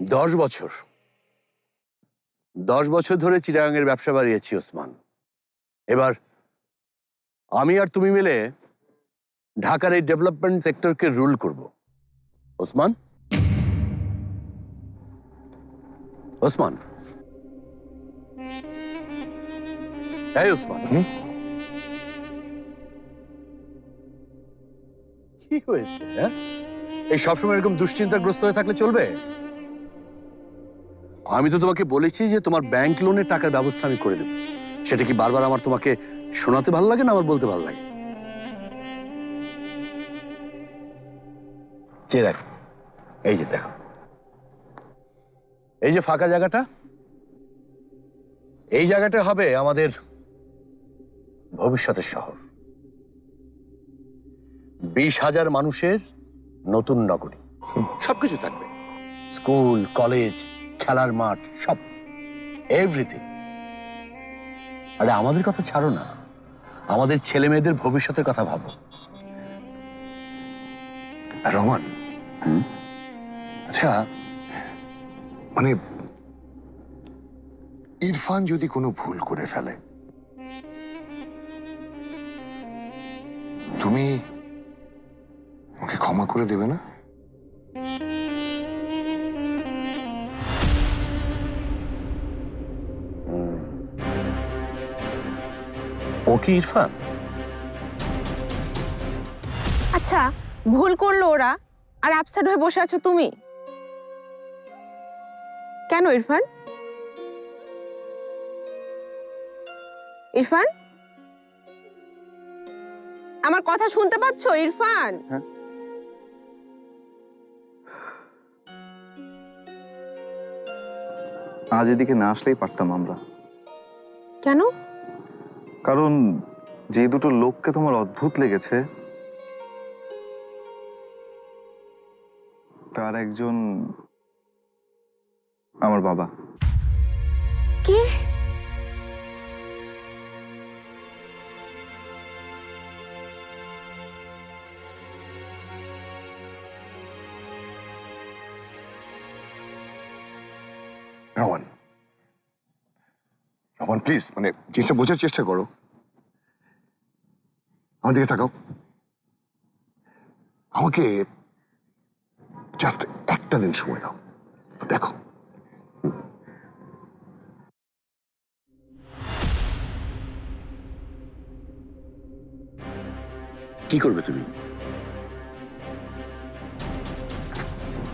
দশ বছর। দশ বছর ধরে চিরাঙের ব্যবসা বাড়িয়েছি ওসমান। এবার আমি আর তুমি মিলে ঢাকার এই ডেভেলপমেন্ট সেক্টরকে রুল করব। ওসমান? ওসমান? এই ওসমান। কি হয়েছে হ্যাঁ? এই সবসময় এরকম দুশ্চিন্তাগ্রস্ত হয়ে থাকলে চলবে? আমি তো তোমাকে বলেছি যে তোমার ব্যাংক লোনের টাকার ব্যবস্থা আমি করে দেবো। সেটা কি বারবার আমার তোমাকে শোনাতে ভালো লাগে না আমার বলতে ভালো লাগে? যে দেখ, এই যে দেখো। এই যে ফাঁকা জায়গাটা, এই জায়গাটা হবে আমাদের ভবিষ্যতের শহর। বিশ হাজার মানুষের নতুন নগরী। সবকিছু থাকবে। স্কুল, কলেজ খেলার মাঠ, সব এভরিথিং আরে আমাদের কথা ছাড়ো না। আমাদের ছেলে মেয়েদের ভবিষ্যতের কথা ভাবো। রহমান আচ্ছা মানে ইরফান যদি কোনো ভুল করে ফেলে, তুমি ওকে ক্ষমা করে দেবে না? ও কি ইরফান? আচ্ছা ভুল করল ওরা আর আপসেট হয়ে বসে আছো তুমি? কেন ইরফান? ইরফান? আমার কথা শুনতে পাচ্ছ ইরফান? আজ এদিকে না আসলেই পারতাম আমরা। কেন? কারণ যে দুটো লোককে তোমার অদ্ভুত লেগেছে তার একজন আমার বাবা। কি? রহমান প্লিজ মানে জিনিসটা বোঝার চেষ্টা করো। আমার দিকে তাকাও। আমাকে জাস্ট একটা দিন সময় দাও। দেখো। কি করবে তুমি?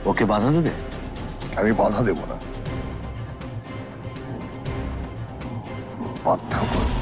ওকে বাধা দেবে? আমি বাধা দেব না। বাধ্য